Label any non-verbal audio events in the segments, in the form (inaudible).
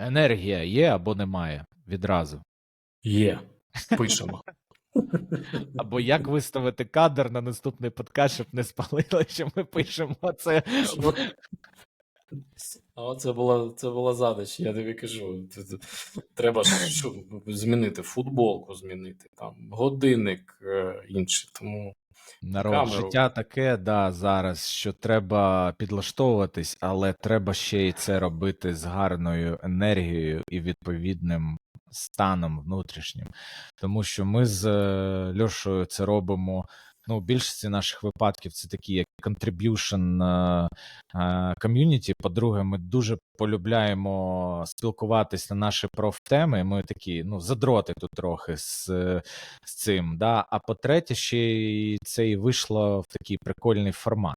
Енергія є або немає відразу. Є. Пишемо. (laughs) Або як виставити кадр на наступний подкаст, щоб не спалили, що ми пишемо це. А це була, це була задача, я тобі кажу. Треба ж (clears throat) що, змінити футболку, змінити там годинник е, інший. Тому Народ, камеру. життя таке, да, зараз, що треба підлаштовуватись, але треба ще й це робити з гарною енергією і відповідним станом внутрішнім. Тому що ми з е, Льошою це робимо. Ну, в більшості наших випадків це такі як contribution е, е, ком'юніті. По-друге, ми дуже полюбляємо спілкуватись на наші профтеми. Ми такі, ну, задроти тут трохи з, е, з цим. Да? А по-третє, ще й це і вийшло в такий прикольний формат.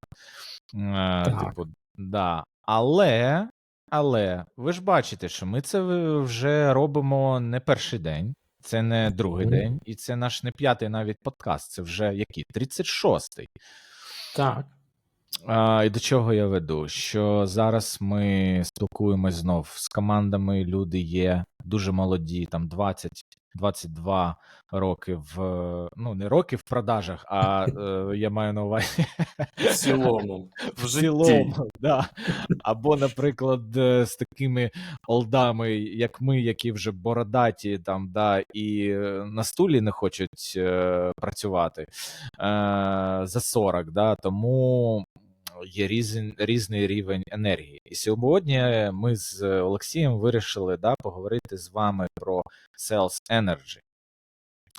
Е, Так. Типу, да. Але, але ви ж бачите, що ми це вже робимо не перший день. Це не другий Мгм. день, і це наш не п'ятий навіть подкаст. Це вже який? 36-й. так. А, і до чого я веду? Що зараз ми спілкуємось знов з командами. Люди є дуже молоді, там 20-22 роки в ну не роки в продажах, а (laughs) е, я маю на увазі В цілому. (laughs) В в цілому, да. Або, наприклад, е, з такими олдами, як ми, які вже бородаті, там, да, і е, на стулі не хочуть е, працювати е, за 40, да, тому є різний, різний рівень енергії. І сьогодні ми з Олексієм вирішили да, поговорити з вами про Sales Energy.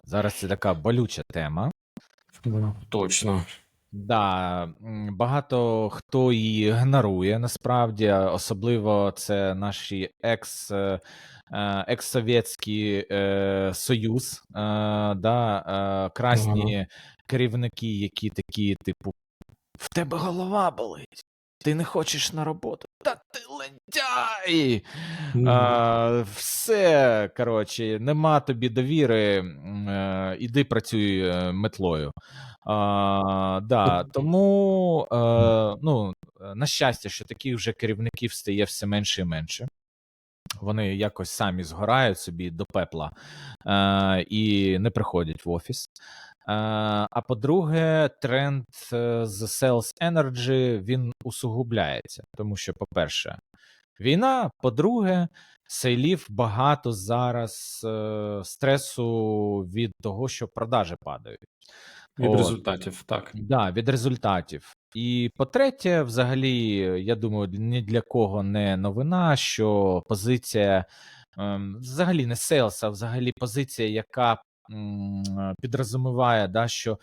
Зараз це така болюча тема. Точно. Да, багато хто її ігнорує насправді, особливо це наші екс, е, е, екс-совєтський е, союз, е, да, е, красні керівники, які такі, типу, в тебе голова болить, ти не хочеш на роботу. Та ти лентяй! А, все, коротше, нема тобі довіри, м, е, іди працюй е, метлою. А, да, тому, е, ну, на щастя, що таких вже керівників стає все менше і менше. Вони якось самі згорають собі до пепла е, і не приходять в офіс. Е, а по-друге, тренд е, з Sales Energy він усугубляється, тому що, по-перше, війна, по-друге, сейлів багато зараз е, стресу від того, що продажі падають. Від От. результатів, так. Да, від результатів. І по-третє, взагалі, я думаю, ні для кого не новина, що позиція ем, взагалі не сейлс, а взагалі позиція, яка підрозуміває, да, що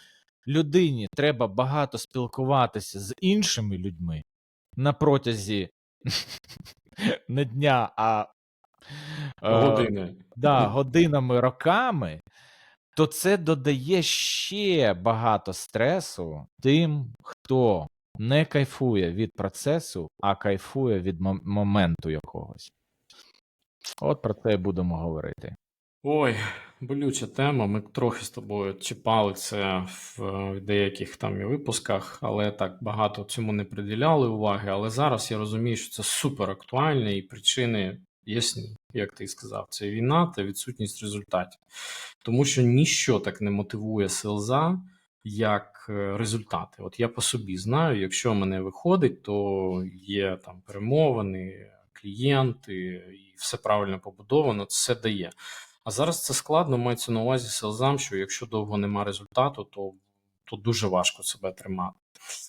людині треба багато спілкуватися з іншими людьми на протязі (laughs) не дня, а е, Години. да, годинами, роками, то це додає ще багато стресу тим, хто не кайфує від процесу, а кайфує від моменту якогось. От про це і будемо говорити. Ой, болюча тема. Ми трохи з тобою чіпали це в деяких там і випусках, але так багато цьому не приділяли уваги. Але зараз я розумію, що це супер актуально, і причини ясні, як ти сказав, це війна та відсутність результатів. Тому що ніщо так не мотивує селза, як е, результати. От я по собі знаю, якщо мене виходить, то є там перемовини, клієнти, і все правильно побудовано, це дає. А зараз це складно, мається на увазі селзам, що якщо довго нема результату, то, то дуже важко себе тримати.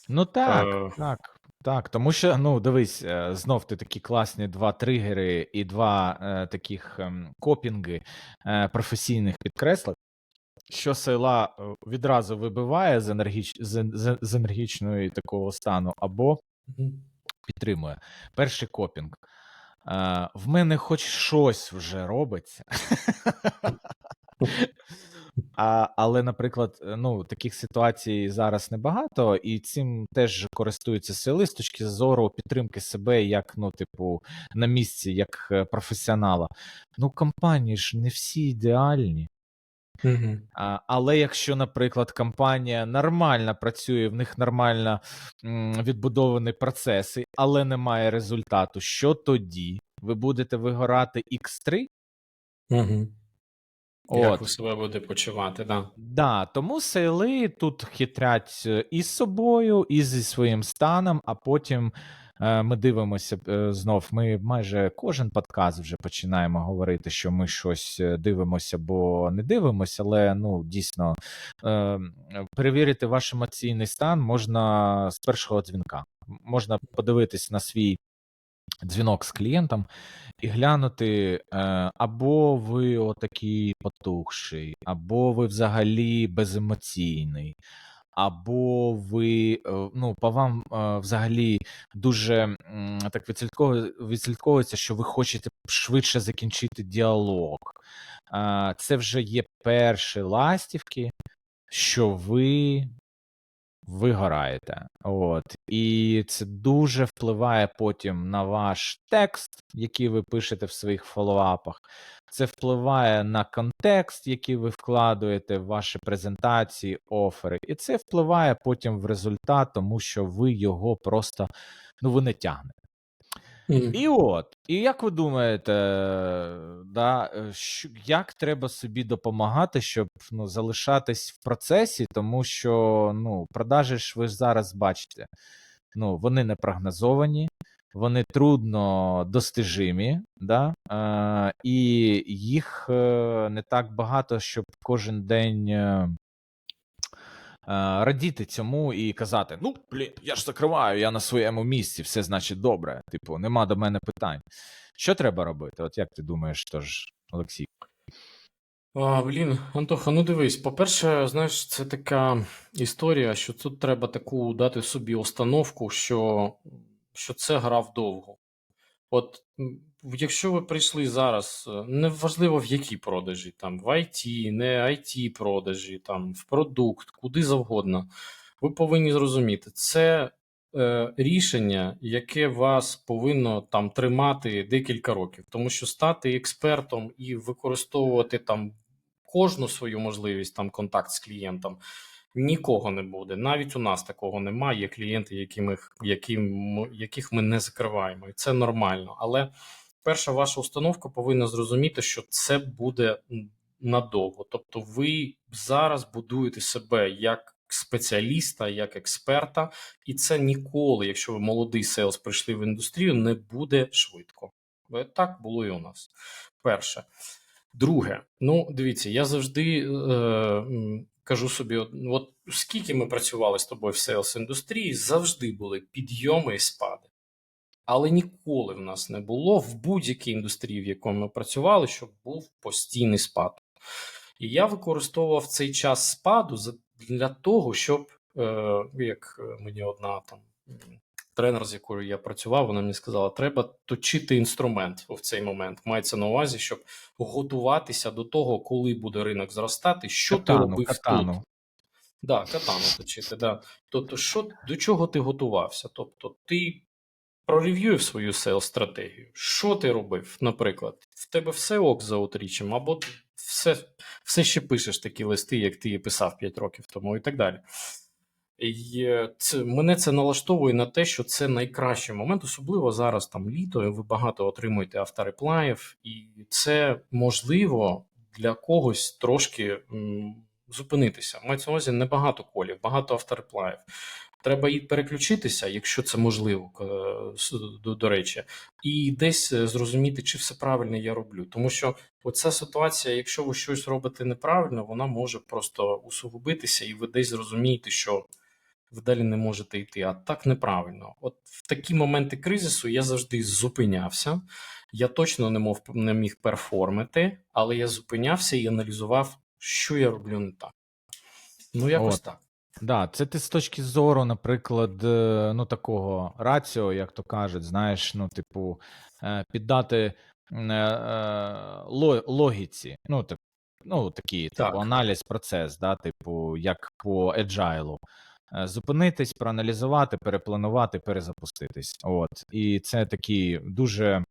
Ну так, Е. так, так. Тому що, ну, дивись, е, знов ти такі класні два тригери і два е, таких ем, копінги е, професійних підкреслив. Що села е, відразу вибиває з, енергіч... з, з, з енергічної такого стану, або підтримує. Перший копінг. Е, в мене хоч щось вже робиться. А, але, наприклад, е, ну, таких ситуацій зараз небагато, і цим теж користуються сили з точки зору підтримки себе як, ну, типу, на місці, як е, професіонала. Ну, компанії ж не всі ідеальні. Угу. А, але якщо, наприклад, компанія нормально працює, в них нормально м, відбудовані процеси, але немає результату, що тоді? ви будете вигорати X3. Угу. Як От. ви себе будете почувати, да. Да, тому сейли тут хитрять е, і з собою, і зі своїм станом, а потім ми дивимося е, знов. Ми майже кожен подкаст вже починаємо говорити, що ми щось е, дивимося, бо не дивимося, але ну дійсно е, перевірити ваш емоційний стан можна з першого дзвінка. Можна подивитись на свій дзвінок з клієнтом і глянути, е, або ви отакий потухший, або ви взагалі беземоційний, або ви, е, ну, по вам е, взагалі дуже так відслідкову- відслідковується, що ви хочете швидше закінчити діалог. Е, Це вже є перші ластівки, що ви вигораєте. От. І це дуже впливає потім на ваш текст, який ви пишете в своїх фоллоуапах. Це впливає на контекст, який ви вкладуєте в ваші презентації, офери. І це впливає потім в результат, тому що ви його просто ну, ви не тягнете. І от, і як ви думаєте, да, е, як треба собі допомагати, щоб ну, залишатись в процесі, тому що ну, продажі ж ви зараз бачите, ну, вони не прогнозовані, вони трудно достижимі, да, е, і їх е, не так багато, щоб кожен день. Е, Радіти цьому і казати: ну, блін, я ж закриваю, я на своєму місці, все значить добре. Типу, нема до мене питань. Що треба робити? От як ти думаєш, тож, Олексій? А, блін, Антоха, ну дивись, по-перше, знаєш, це така історія, що тут треба таку дати собі установку, що, що це гра вдовго. От якщо ви прийшли зараз, е, неважливо в які продажі, там в IT, не IT продажі, там в продукт, куди завгодно, ви повинні зрозуміти, це е, рішення, яке вас повинно там тримати декілька років, тому що стати експертом і використовувати там кожну свою можливість, там контакт з клієнтом. Нікого не буде. Навіть у нас такого немає. Є клієнти, які ми, які, яких ми не закриваємо, і це нормально. Але перша ваша установка повинна зрозуміти, що це буде надовго. Тобто, ви зараз будуєте себе як спеціаліста, як експерта, і це ніколи, якщо ви молодий селс прийшли в індустрію, не буде швидко. Е, Так було і у нас. Перше. Друге, ну дивіться, я завжди е, кажу собі: от, от скільки ми працювали з тобою в сейлс індустрії, завжди були підйоми і спади. Але ніколи в нас не було в будь-якій індустрії, в якому ми працювали, щоб був постійний спад. І я використовував цей час спаду для того, щоб, е, як мені одна там тренер, з якою я працював, вона мені сказала, треба точити інструмент в цей момент. Мається на увазі, щоб готуватися до того, коли буде ринок зростати, що ти Катану, робив тут. катану. Да, катану точити, да. Тобто, що, до чого ти готувався? Тобто, ти прорев'юєв свою сейл стратегію. Що ти робив, наприклад? В тебе все ок за утріччям, або все, все ще пишеш такі листи, як ти писав 5 років тому, і так далі. І е, це, мене це налаштовує на те, що це найкращий момент, особливо зараз там літо, і ви багато отримуєте автореплаїв, і це можливо для когось трошки зупинитися. Мається на увазі небагато колів, багато автореплаїв. Треба і переключитися, якщо це можливо, до, до речі, і десь е, зрозуміти, чи все правильно я роблю. Тому що оця ситуація, якщо ви щось робите неправильно, вона може просто усугубитися, і ви десь зрозумієте, що ви далі не можете йти. А так неправильно. От в такі моменти кризису я завжди зупинявся. Я точно не мов не міг перформити, але я зупинявся і аналізував, що я роблю не так. Ну, якось От. так. Да, це ти з точки зору, наприклад, е, ну такого раціо, як то кажуть, знаєш, ну, типу, е, піддати е, е, ло- логіці. Ну, так, ну, такий, типу, Так. аналіз, процес, да, типу, як по agile. Е, Зупинитись, проаналізувати, перепланувати, перезапуститись. От. І це такий дуже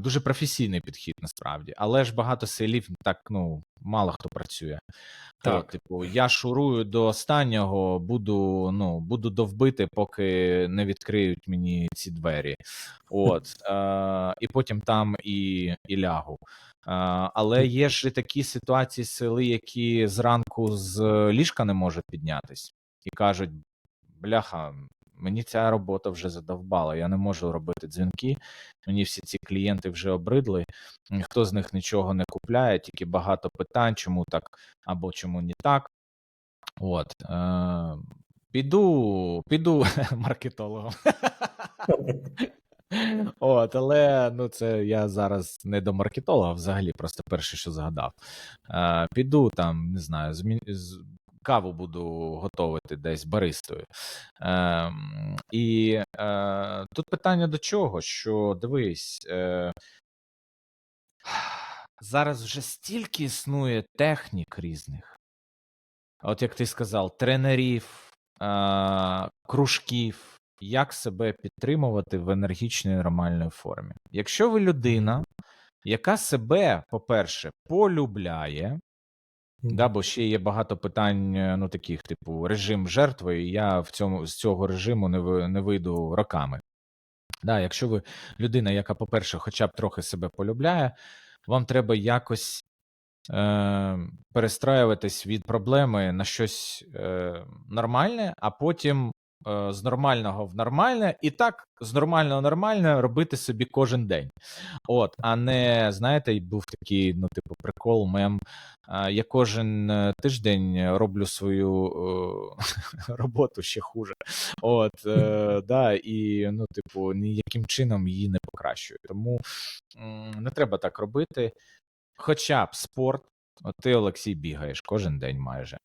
дуже професійний підхід насправді, але ж багато селів так ну мало хто працює. От, Так. типу, я шурую до останнього, буду, ну, буду довбити, поки не відкриють мені ці двері. От, (laughs) е, і потім там і, і лягу. Е, але є ж і такі ситуації сели, які зранку з ліжка не можуть піднятись і кажуть: бляха, мені ця робота вже задовбала, я не можу робити дзвінки. Мені всі ці клієнти вже обридли, ніхто з них нічого не купляє, тільки багато питань, чому так або чому не так. От. Е, піду, піду (laughs) маркетологом. От, але ну це я зараз не до маркетолога взагалі, просто перше, що згадав. Е, піду там, не знаю, змі... каву буду готувати десь баристою. Е, і е, тут питання до чого? Що дивись, е, зараз вже стільки існує технік різних. От як ти сказав, тренерів, е, кружків, як себе підтримувати в енергічній нормальній формі. Якщо ви людина, яка себе, по-перше, полюбляє, да, бо ще є багато питань, е, ну таких, типу, режим жертви, і я в цьому з цього режиму не не вийду роками. Да, якщо ви людина, яка, по-перше, хоча б трохи себе полюбляє, вам треба якось е, перестраюватись від проблеми на щось е, нормальне, а потім з нормального в нормальне, і так з нормального в нормальне робити собі кожен день. От, а не знаєте, був такий, ну, типу, прикол, мем. е, Я кожен е, тиждень роблю свою е, (laughs) роботу ще хуже. От, е, да, і ну, типу, ніяким чином її не покращую. Тому не треба так робити. Хоча б спорт. От ти, Олексій, бігаєш кожен день майже.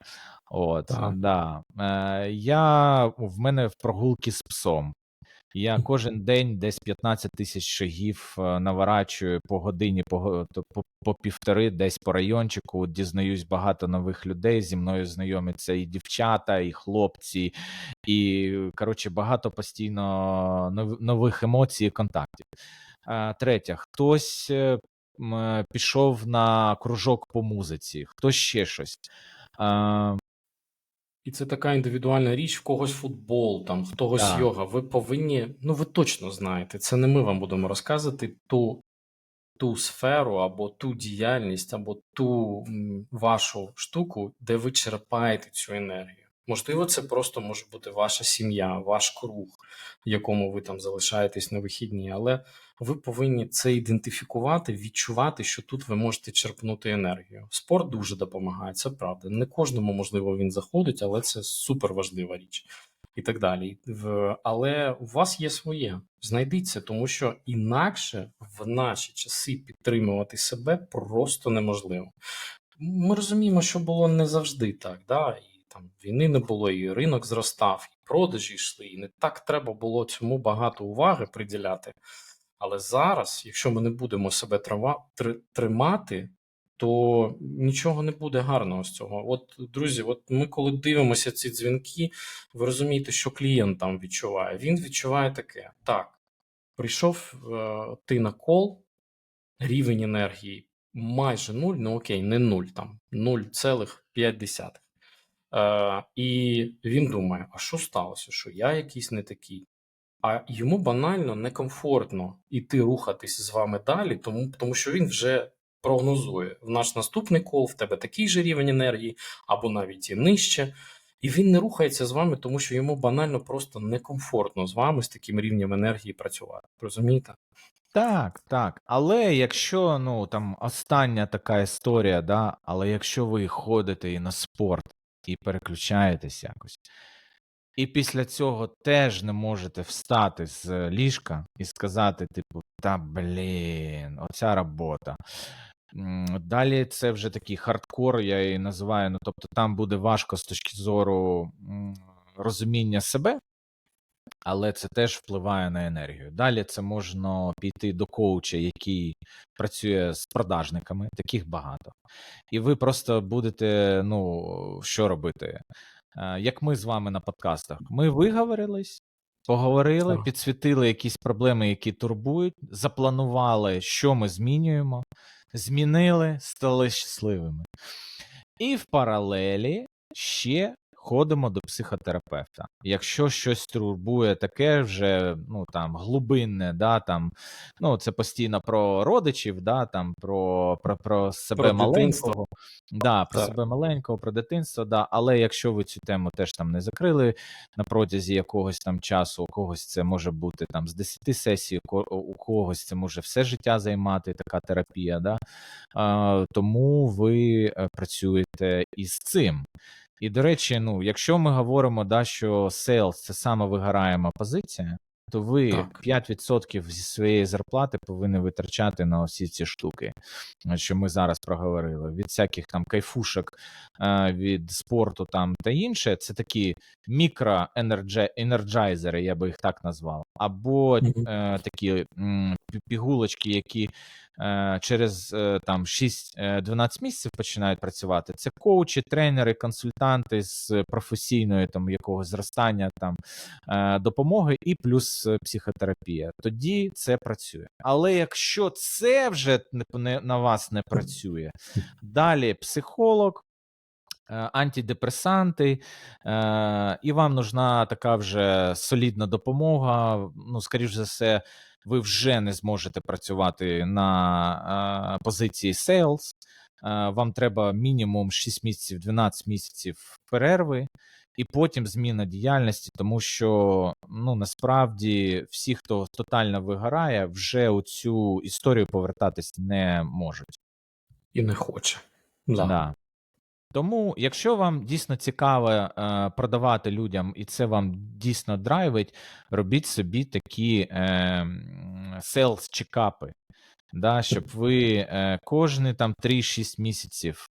От, Так. да. Е, я, в мене в прогулки з псом. Я кожен день десь 15 тисяч шагів е, наворачую по годині, по, по, по півтори, десь по райончику. Дізнаюсь багато нових людей. Зі мною знайомляться і дівчата, і хлопці, і коротше, багато постійно нов- нових емоцій і контактів. Е, Третє, хтось е, пішов на кружок по музиці, хтось ще щось. Е, І це така індивідуальна річ, в когось футбол, там, в когось Так. йога. Ви повинні, ну ви точно знаєте, це не ми вам будемо розказувати ту, ту сферу або ту діяльність, або ту вашу штуку, де ви черпаєте цю енергію. Можливо, це просто може бути ваша сім'я, ваш круг, в якому ви там залишаєтесь на вихідні, але ви повинні це ідентифікувати, відчувати, що тут ви можете черпнути енергію. Спорт дуже допомагає, це правда. Не кожному, можливо, він заходить, але це супер важлива річ. І так далі. Але у вас є своє. Знайдіть це, тому що інакше в наші часи підтримувати себе просто неможливо. Ми розуміємо, що було не завжди так. Да? І там війни не було, і ринок зростав, і продажі йшли, і не так треба було цьому багато уваги приділяти. Але зараз, якщо ми не будемо себе трава, тр- тримати, то нічого не буде гарного з цього. От, друзі, от ми коли дивимося ці дзвінки, ви розумієте, що клієнт там відчуває. Він відчуває таке: так, прийшов е, ти на кол, рівень енергії майже нуль, ну окей, не нуль, там 0,5. Е, і він думає: а що сталося? Що я якийсь не такий? А йому банально некомфортно іти рухатись з вами далі, тому, тому що він вже прогнозує в наш наступний кол, в тебе такий же рівень енергії, або навіть і нижче. І він не рухається з вами, тому що йому банально просто некомфортно з вами з таким рівнем енергії працювати. Розумієте? Так, так. Але якщо ну там остання така історія, да, але якщо ви ходите і на спорт і переключаєтесь якось, і після цього теж не можете встати з ліжка і сказати, типу, та блін, оця робота. Далі це вже такий хардкор, я її називаю. Ну, тобто там буде важко з точки зору розуміння себе, але це теж впливає на енергію. Далі це можна піти до коуча, який працює з продажниками, таких багато. І ви просто будете, ну, що робити? Е, Як ми з вами на подкастах. Ми виговорились, Поговорили, підсвітили якісь проблеми, які турбують, запланували, що ми змінюємо, змінили, стали щасливими. І в паралелі ще ходимо до психотерапевта. Якщо щось турбує таке вже, ну там глибинне, да, там, ну це постійно про родичів, да, там, про, про, про себе Про маленького. Да, про Так. себе маленького, про дитинство, да. Але якщо ви цю тему теж там не закрили на протязі якогось там часу, у когось це може бути там з 10 сесій, у ко- у когось це може все життя займати така терапія, да. А, тому ви е, працюєте із цим. І до речі, ну, якщо ми говоримо, да, що sales це саме вигораєма позиція, то ви Так. 5% зі своєї зарплати повинні витрачати на всі ці штуки, що ми зараз проговорили. Від всяких там кайфушок, е, від спорту там та інше, це такі мікро-енерджайзери, я би їх так назвав, або Мгм. е, такі м, пігулочки, які через е, там 6-12 місяців починають працювати. Це коучі, тренери, консультанти з професійної там якогось зростання там е, допомоги, і плюс е, психотерапія. Тоді це працює. Але якщо це вже на вас не працює, далі психолог. Е, Антидепресанти, е, і вам нужна така вже солідна допомога. Ну, скоріш за все, ви вже не зможете працювати на е, позиції sales. Вам треба мінімум 6 місяців, 12 місяців перерви, і потім зміна діяльності, тому що ну насправді всі, хто тотально вигорає, вже у цю історію повертатись не можуть. І не хоче. Да. Да. Тому, якщо вам дійсно цікаво е, продавати людям, і це вам дійсно драйвить, робіть собі такі е, sales чекапи, да, щоб ви е, кожні там 3-6 місяців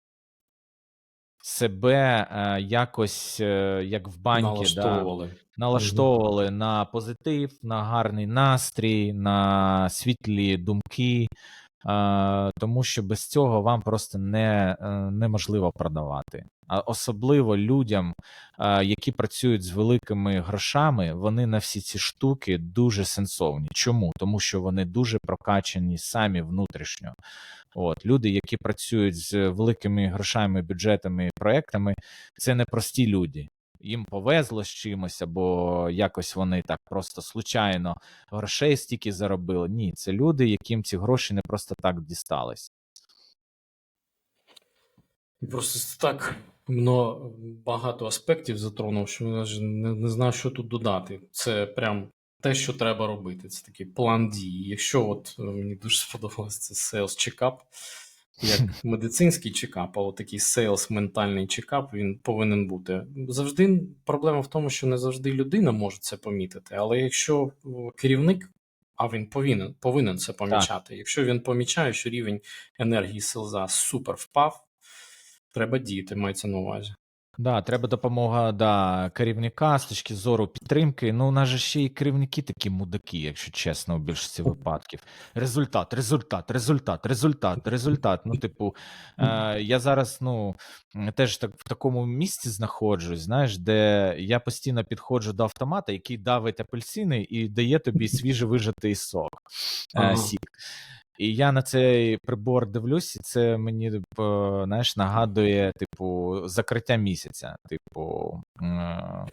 себе е, якось, е, як в баньки, да, Налаштовували. налаштовували на позитив, на гарний настрій, на світлі думки, тому що без цього вам просто не, е, неможливо продавати. А особливо людям, е, які працюють з великими грошами, вони на всі ці штуки дуже сенсовні. Чому? Тому що вони дуже прокачані самі внутрішньо. От люди, які працюють з великими грошами, бюджетами, і проектами, це не прості люди їм повезло з чимось, або якось вони так просто случайно грошей стільки заробили. Ні, це люди, яким ці гроші не просто так дістались. Просто так мно багато аспектів затронув, що я не, не знаю, що тут додати. Це прям те, що треба робити. Це такий план дії. Якщо от е, мені дуже (laughs) сподобалось це sales чекап, як медицинський чекап, а такий сейлс ментальний чекап, він повинен бути. Завжди проблема в тому, що не завжди людина може це помітити, але якщо керівник. А він повинен повинен це помічати. Якщо він помічає, що рівень енергії селза супер впав, треба діяти, мається на увазі. Да, треба допомога да, керівника з точки зору підтримки. Ну, у нас же ще й керівники такі мудаки, якщо чесно, у більшості випадків. Результат, результат, результат, результат, результат. Ну, типу, е, я зараз ну, теж так в такому місці знаходжусь, знаєш, де я постійно підходжу до автомата, який давить апельсини і дає тобі свіже вижатий сок. Е, Ага. сік. І я на цей прибор дивлюсь, і це мені типу, знаєш, нагадує, типу, закриття місяця. Типу, е,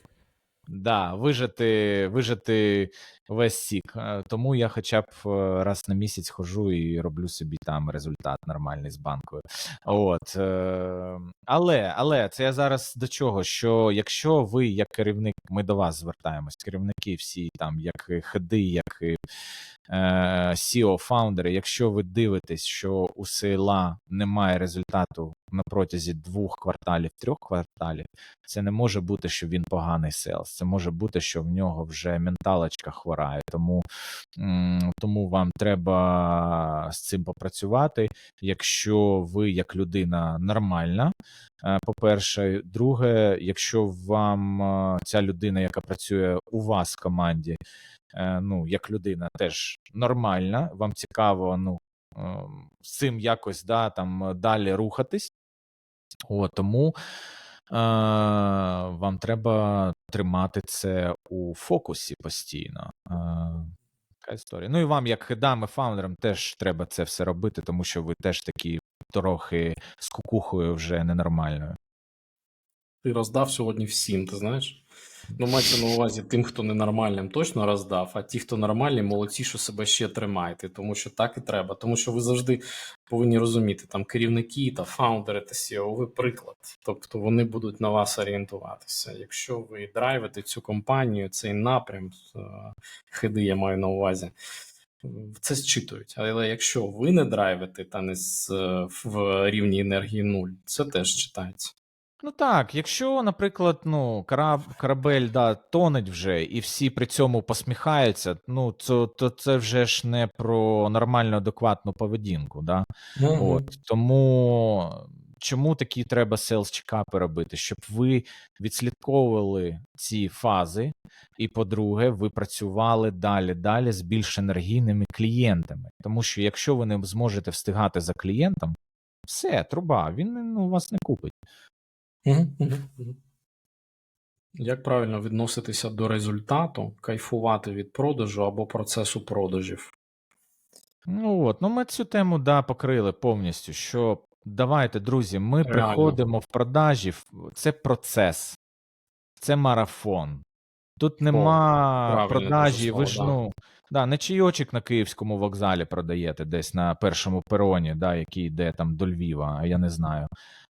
да, вижити, вижити весь сік. Е, Тому я хоча б е, раз на місяць ходжу і роблю собі там результат нормальний з банкою. От, е, але, але це я зараз до чого? Що якщо ви, як керівник, ми до вас звертаємось, керівники всі там, як і хеди, як і е, фаундери, якщо ви дивитесь, що у сейла немає результату на протязі двох кварталів, трьох кварталів, це не може бути, що він поганий селс. Це може бути, що в нього вже менталочка хворає. Тому, тому вам треба з цим попрацювати. Якщо ви як людина нормальна, е, по-перше, друге, якщо вам е, ця людина, яка працює у вас в команді, е, ну, як людина теж нормальна, вам цікаво, ну, з цим якось да, там, далі рухатись. О, тому вам треба тримати це у фокусі постійно. Е, історія. Ну і вам, як хедам фаундерам, теж треба це все робити, тому що ви теж такі трохи з кукухою вже ненормальною. Ти роздав сьогодні всім, ти знаєш? Ну, мається на увазі тим, хто ненормальним, точно роздав, а ті, хто нормальні, молодці, що себе ще тримаєте, тому що так і треба. Тому що ви завжди повинні розуміти, там керівники та фаундери та SEO, ви приклад. Тобто вони будуть на вас орієнтуватися. Якщо ви драйвите цю компанію, цей напрям, е, хиди я маю на увазі. Це зчитують, але якщо ви не драйвите та не е, в рівні енергії нуль, це теж читається. Ну так, якщо, наприклад, ну, кораб, корабель да, тонеть вже, і всі при цьому посміхаються, ну, то, то це вже ж не про нормальну, адекватну поведінку. Да? От, тому чому такі треба селс чекапи робити? Щоб ви відслідковували ці фази, і, по-друге, ви працювали далі далі з більш енергійними клієнтами. Тому що якщо ви не зможете встигати за клієнтом, все, труба, він ну, вас не купить. Як правильно відноситися до результату, кайфувати від продажу або процесу продажів? Ну от, ну ми цю тему да, покрили повністю. Що давайте, друзі, ми Реально. приходимо в продажі, це процес, це марафон. Тут нема правильне продажі, ви ж да. ну, да, не чайочок на київському вокзалі продаєте десь на першому пероні, да, який йде там до Львіва, я не знаю.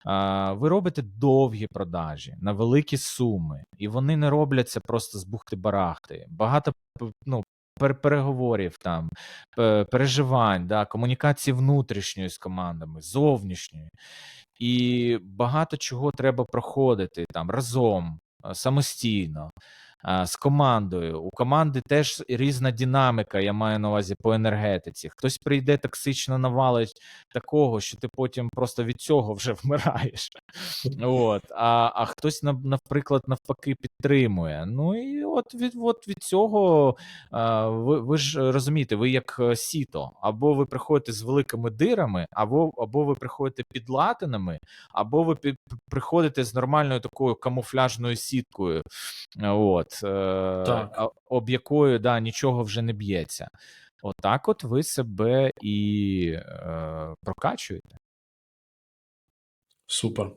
А, ви робите довгі продажі на великі суми, і вони не робляться просто з бухти-барахти. Багато ну, переговорів там, переживань, да, комунікації внутрішньої з командами, зовнішньої. І багато чого треба проходити там разом, самостійно, з командою. У команди теж різна динаміка, я маю на увазі по енергетиці. Хтось прийде токсично навалить такого, що ти потім просто від цього вже (laughs) вмираєш. От, а, а хтось, наприклад, навпаки, підтримує. Ну і от від, от від цього ви, ви ж розумієте, ви як е, сіто, або ви приходите з великими дирами, або, або ви приходите підлатинами, або ви приходите з нормальною такою камуфляжною сіткою, е, от, е, Так. об якою да, нічого вже не б'ється. Отак, от ви себе і е, прокачуєте. Супер.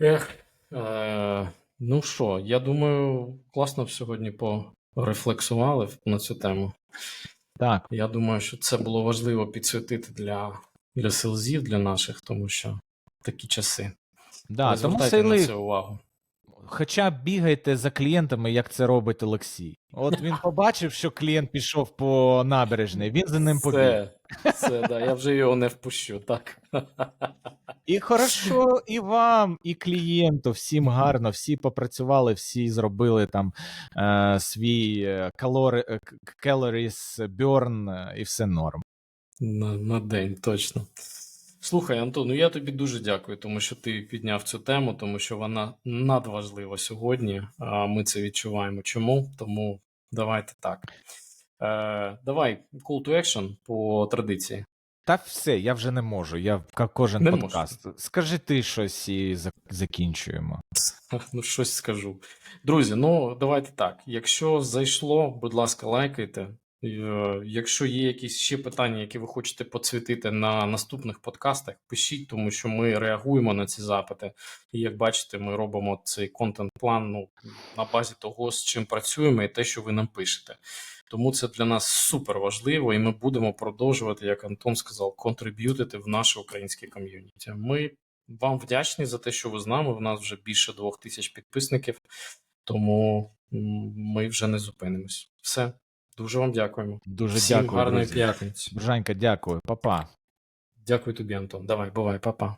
Ех, е, ну що, я думаю, класно сьогодні порефлексували на цю тему. Так, Я думаю, що це було важливо підсвітити для, для селзів, для наших, тому що такі часи. да, тому звертайте на це увагу. Хоча б бігайте за клієнтами, як це робить Олексій. От він побачив, що клієнт пішов по набережній, він за ним побіг. Це, да, я вже його не впущу, так. І хорошо, і вам, і клієнту, всім гарно, всі попрацювали, всі зробили там е, свій е, калори, е, calories burn, е, і все норм. На, на день, точно. Слухай, Антон, ну я тобі дуже дякую, тому що ти підняв цю тему, тому що вона надважлива сьогодні. А ми це відчуваємо. Чому? Тому давайте так. Е, давай call to action по традиції. Та все, я вже не можу. Я в кожен Не подкаст. Скажи ти щось і закінчуємо. (laughs) Ну, щось скажу. Друзі, ну давайте так. Якщо зайшло, будь ласка, лайкайте. Е, Якщо є якісь ще питання, які ви хочете поцвітити на наступних подкастах, пишіть, тому що ми реагуємо на ці запити. І як бачите, ми робимо цей контент-план ну, на базі того, з чим працюємо, і те, що ви нам пишете. Тому це для нас супер важливо, і ми будемо продовжувати, як Антон сказав, контриб'ютити в наше українське ком'юніті. Ми вам вдячні за те, що ви з нами. У нас вже більше двох тисяч підписників, тому ми вже не зупинимось. Все, дуже вам дякуємо. Дуже Всім дякую. гарної п'ятниці. Бржанька, дякую, Па-па. Дякую тобі, Антон. Давай, бувай, па-па.